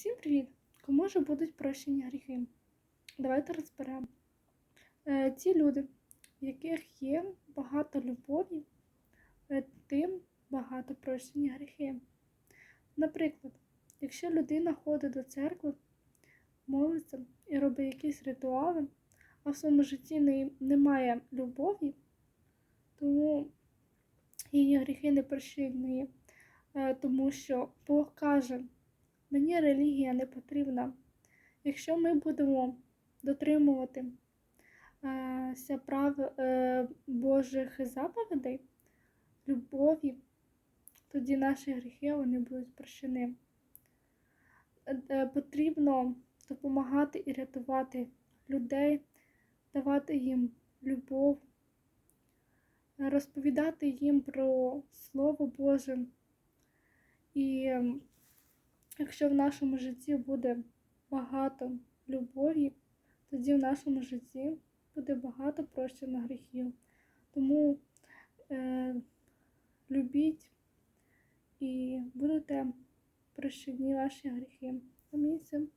Всім привіт! Кому ж будуть прощені гріхи? Давайте розберемо. Е, ті люди, в яких є багато любові, е, тим багато прощені гріхи. Наприклад, якщо людина ходить до церкви, молиться і робить якісь ритуали, а в своєму житті не- немає любові, тому її гріхи не прощені, Е, тому що Бог каже, мені релігія не потрібна. Якщо ми будемо дотримувати е, прав е, Божих заповідей, любові, тоді наші гріхи вони будуть прощені. Е, Потрібно допомагати і рятувати людей, давати їм любов, розповідати їм про Слово Боже. І якщо в нашому житті буде багато любові, тоді в нашому житті буде багато прощено гріхів. Тому е, любіть і будете прощені ваші гріхи. Амінь.